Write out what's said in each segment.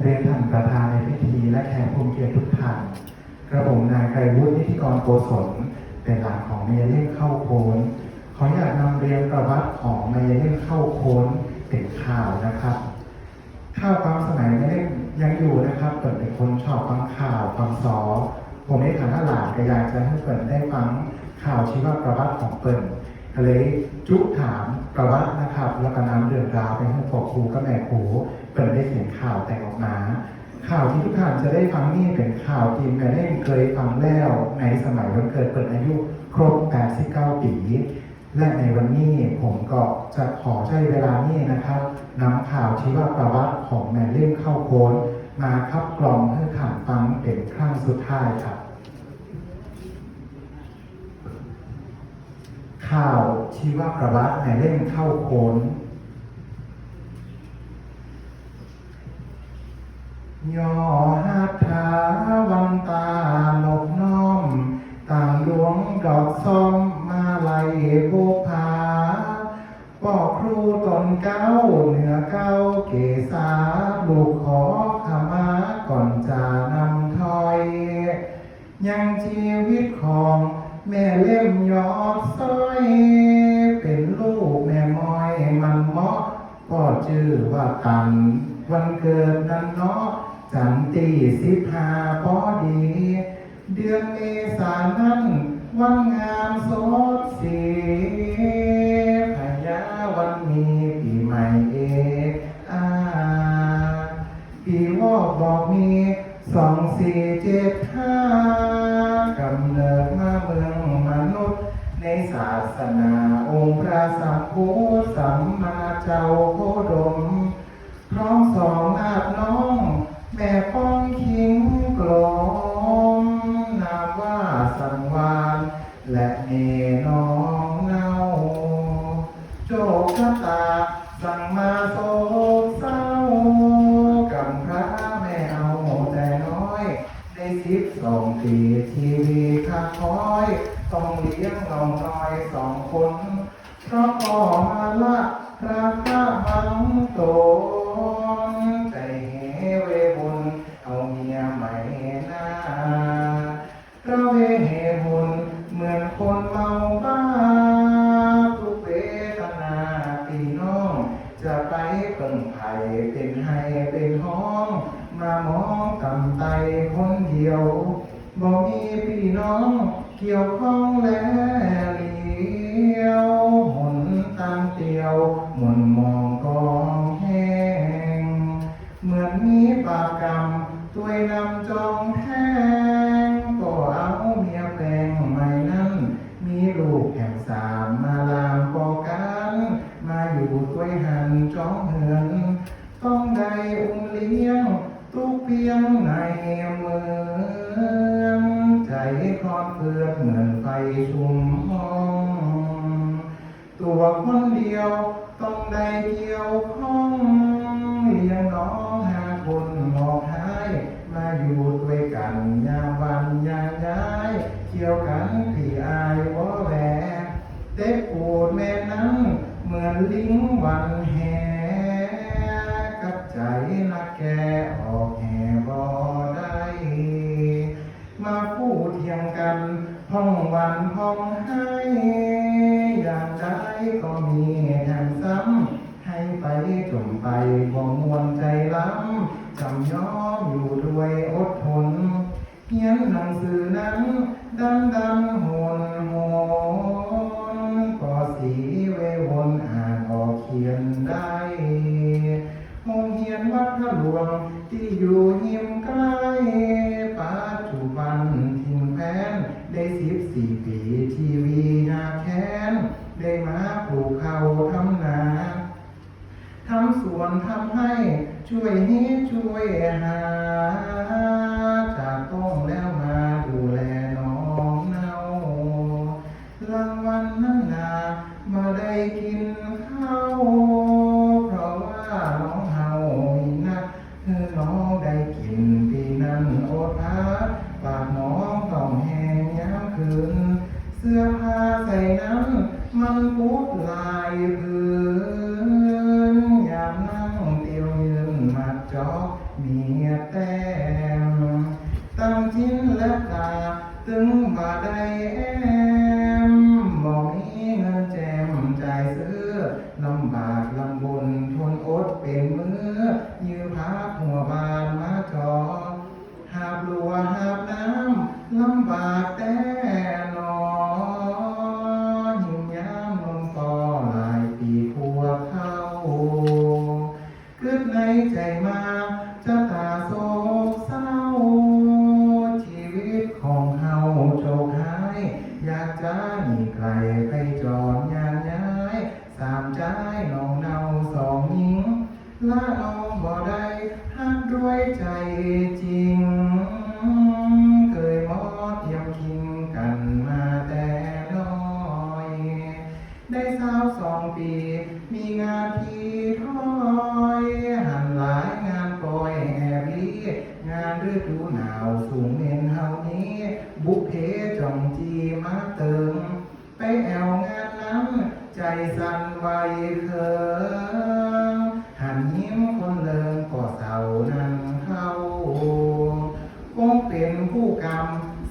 เรียนท่านประธานในพิธีและแขกผู้มีเกียรติทุกท่านกระผมนายไกรวุฒินิติกรโกศลเป็นหลานของเมยเล่นเข้าโคนขออยากนำเรียนประวัติของเมยเล่นเข้าโคนเป็นข่าวนะครับ ข้าวความสมัยไม่ได้ยังอยู่นะครับเปิดเป็นคนชอบฟังข่าวฟังซอผมในฐานะหลานก็อยากจะให้เปิดได้ฟังข่าวชีวประวัติของเปิ่นก็เลยจุถามประวัตินะครับ แล้วก็นำเรื่องราวไปให้พ่อครูกับแม่ครู เปิดได้เขียนข่าวแต่งออกมา ข่าวที่ทุกท่านจะได้ฟังนี่เป็นข่าวที่แม่เล่นเคยฟังแล้วในสมัยวันเกิดเปิดอายุครบ 89 ปี และในวันนี้ผมก็จะขอใช้เวลานี้นะครับนำข่าวชีวประวัติของแม่เล่มเข้าโค้นมาคับกรองให้ข่านฟังเป็นครั้งสุดท้ายครับ ข่าวชีวประวัติแม่เล่มเข้าโค้น ย่อหัตถาวันตาหนบน้อม ต่างหลวงดอกส้มมาไล่บุพาป่อครูตนเก้าเหนือเก้าเกษาลูกขอขมาก่อนจะนำถอย ยังชีวิตของแม่เล่มยอดสร้อยเป็นลูกแม่ม้อยมันเหมาะพ่อชื่อว่ากัน วันเกิดนั้นเนาะ จันตีสิบห้าพอดี เดือนเมษานั้นวันงามสดสีพยาวันมีปีใหม่เอกอาปีวอกบอกมีสองสี่เจ็ดห้ากำเนิดมาเมืองมนุษย์ ในศาสนาองค์พระสัมพุทธสัมมาเจ้าโคดมพร้อมสองนาบน้อง แม่ป้องคิงกลมนามว่าสังวานและเนน้องเนาโจกชะตาสั่งมาโศกเศร้ากำพระแม่เอาแต่น้อย ในสิบสองปีทีวีข้าคอยต้องเลี้ยงน้องน้อยสองคนเพราะพ่อมาละพระพระบังโต เกี่ยวข้อง จำยอมอยู่ด้วยอดทนเขียนหนังสือนั้นดันดันหน ทำสวนทำให้ช่วยฮิตช่วยหา จากต้องแล้วมาดูแลน้องเนารางวัลนั้นนามาได้กินข้าวเพราะว่าน้องเฮามีนักคือน้องได้กินปีนั้นโอทาปากน้องต้องแห้งย้ำคืน เสื้อผ้าใส่นั้นมันพุดลายพื้น me.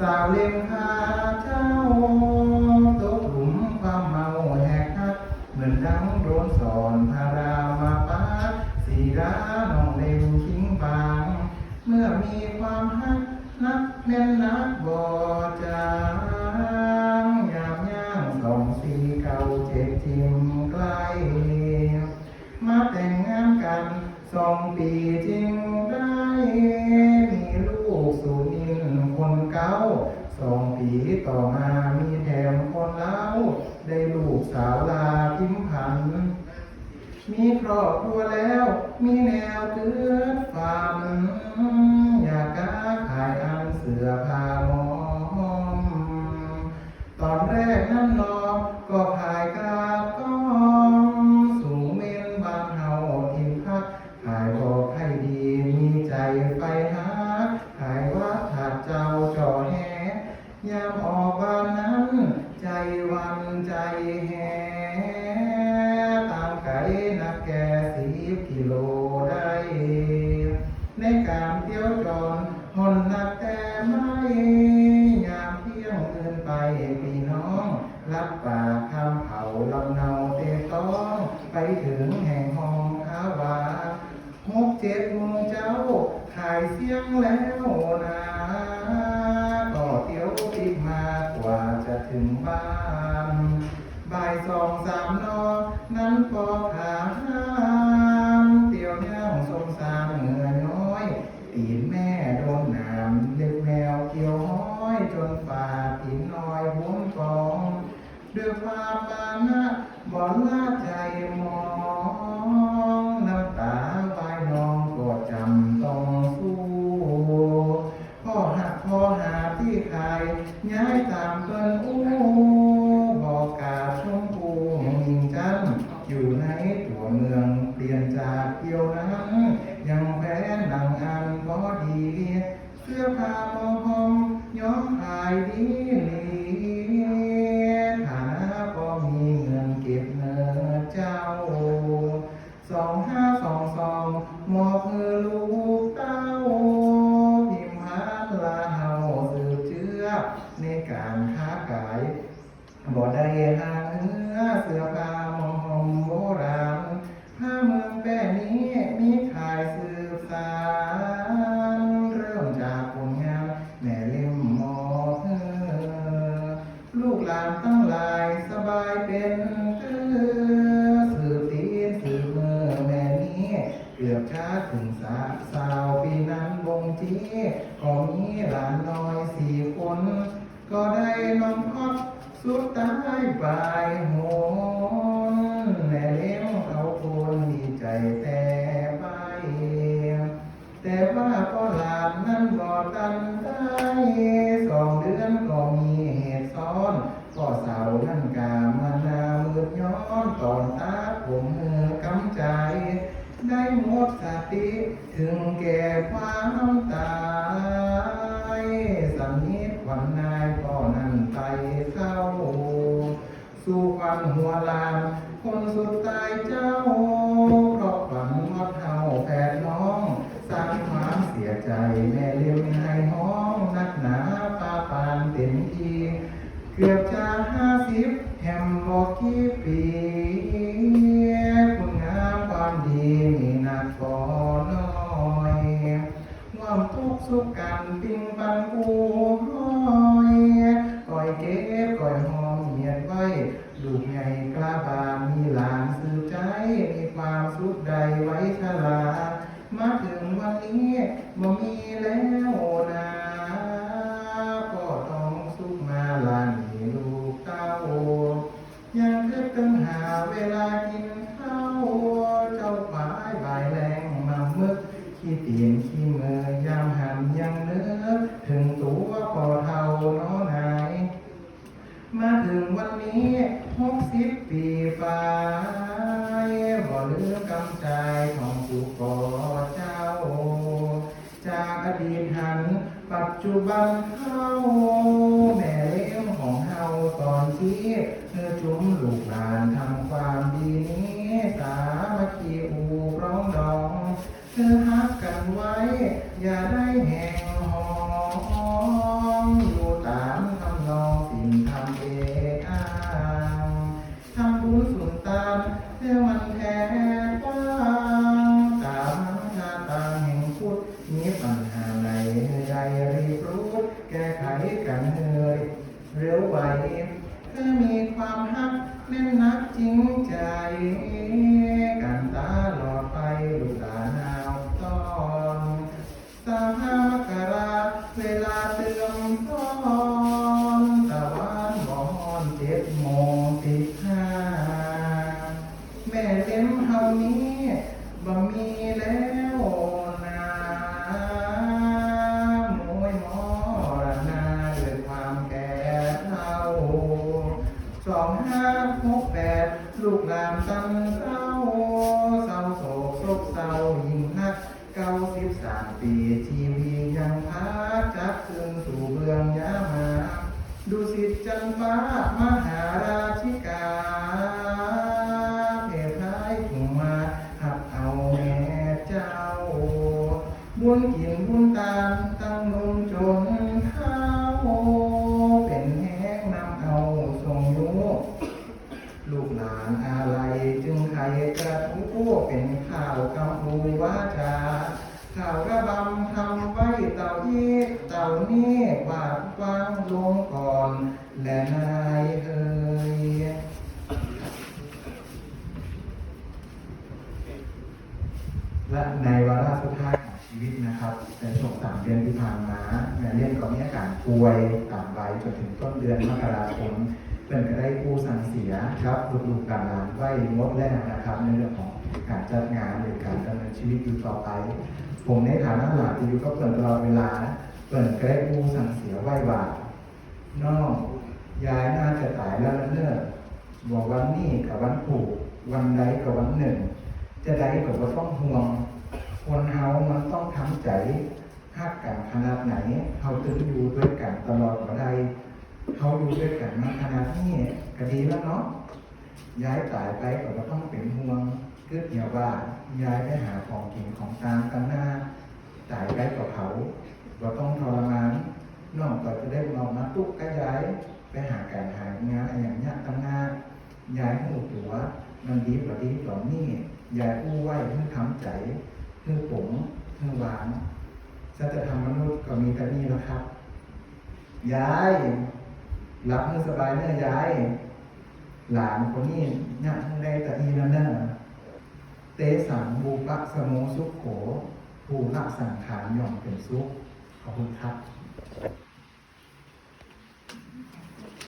สาวเล็งหาเจ้าตกหลุมความเมาแหกหักเหมือนดังโดนสอนพารามาปาสีราน้องเล็งทิ้งบาง เมื่อมีความหักนักแน่นนักบ่จางยามย่างสองสีเก่าเจ็บทิมไกลมาแต่งงานกันสองปีที่ ต่อมามีแถมคนเล่าได้ลูกสาวลาพิมพัน มีครอบครัวแล้ว มีแนวเกิดฝันอยากก้าขายอันเสือผ้ามอม ตอนแรกนั่นนอก็ขายกราบ พี่น้อง รับปากคำเผาลำเนาเตต้องไปถึงแห่งห้องอาวาหกเจ็ดโมงเจ้าขายเสียงแล้ว ด้วยความมานะหมอลาใจมองน้ำตาไหลนองก็จำต้องสู้พ่อหักพ่อหาที่ใครย้ายตามเปินอู้บอกกาชมพูหิงจันอยู่ในตัวเมืองเปลี่ยนจากเที่ยวนั้นยังแพ้หนังอันก็ดี เสื้อผ้าโอหมย้อมขายดี แป้นี้มีขายสืบสาน สู่ความหัวลาม คนสุดตายเจ้าเพราะฝันว่าเท่าแฝดน้องสร้างความเสียใจแม่เลี้ยงให้ห้องนักหนาปาปานเต็มที เกือบจะห้าสิบแฮมบอกกี่ปี เมื่อยามหันยังเนื้อถึงตัวพอเท่าน้อนายมาถึงวันนี้หกสิบปีฝ่ายบ่ลืมกำใจของผู้ก่อเจ้า จากอดีตหันปัจจุบันเข้าแม่เลี้ยงของเฮาตอนที่เธอจุ้มลูกหลานทำความดีนี้สามัคคีอูร้องดอง เธอฮักกันไว้ อย่าได้แห่งหองอยู่ตามทำนองสิ่งทำเองอ้างทำบุญสุนตามเพื่อมันแท้กว้างตามหน้าตาแห่งพุทธมีปัญหาใดใดรีบรู้ แก้ไขกันเฮยเร็วไวเธอมีความฮักแน่นนักจริงใจ สองห้าหกแปดลูกหลานตั้งเศร้าเศร้าโศกโศกเศร้ายิ่งนักเก้าสิบสามปีชีวียังพาจักคืนสู่เบืองยามาดูสิจันฟ้า ในช่วงสามเดือนที่ผ่านมาแมเลี้ยงก็มีอาการป่วยตามใบจนถึงต้นเดือนมกราคมเป็นก็ได้กู้สั่งเสียครับลูกๆหลานๆไว้งดแล้วนะครับ ในเรื่องของการจัดงานหรือการดำเนินชีวิตอยู่ต่อไป ผมในฐานะหลานที่อยู่ก็เปิดตลอดเวลาเปิดก็ได้กู้สั่งเสียไว้ว่า นองยายน่าจะตายแล้วเนิ่นบอกวันนี้กับวันผูกวันใดกับวันหนึ่ง จะได้กับว่าต้องห่วง คนเฮามันต้องทำใจฮักกันขนาดไหนเฮาถึงอยู่ด้วยกันตลอดมาได้เฮาอยู่ด้วยกันมาขนาดนี้ก็ดีแล้วเนาะย้ายตายไปก็บ่ต้องเป็นห่วงเกิดเหี่ยวว่าย้ายไปหาของกินของตามกันหน้าตายไปกับเขาบ่ต้องทรมานน้องก็จะได้ลองมาตุ๊กกระย้ายไปหาการหางานอย่างเงี้ยตั้งหน้าย้ายหูตัวมันดีกว่าดีตอนนี้ย่ายอู้ไหวเพื่อทำใจ เรื่องผมเรื่องหวานสัจธรรมมนุษย์ก็มีแต่นี้แล้วครับยายหลับเมื่อสบายเนื้อยาย หลานคนนี้นั่งได้แต่อีนั่นน่ะเตสังบูปะสโมสุขโขภูรักสังขารย่อมเป็นสุขขอบคุณครับ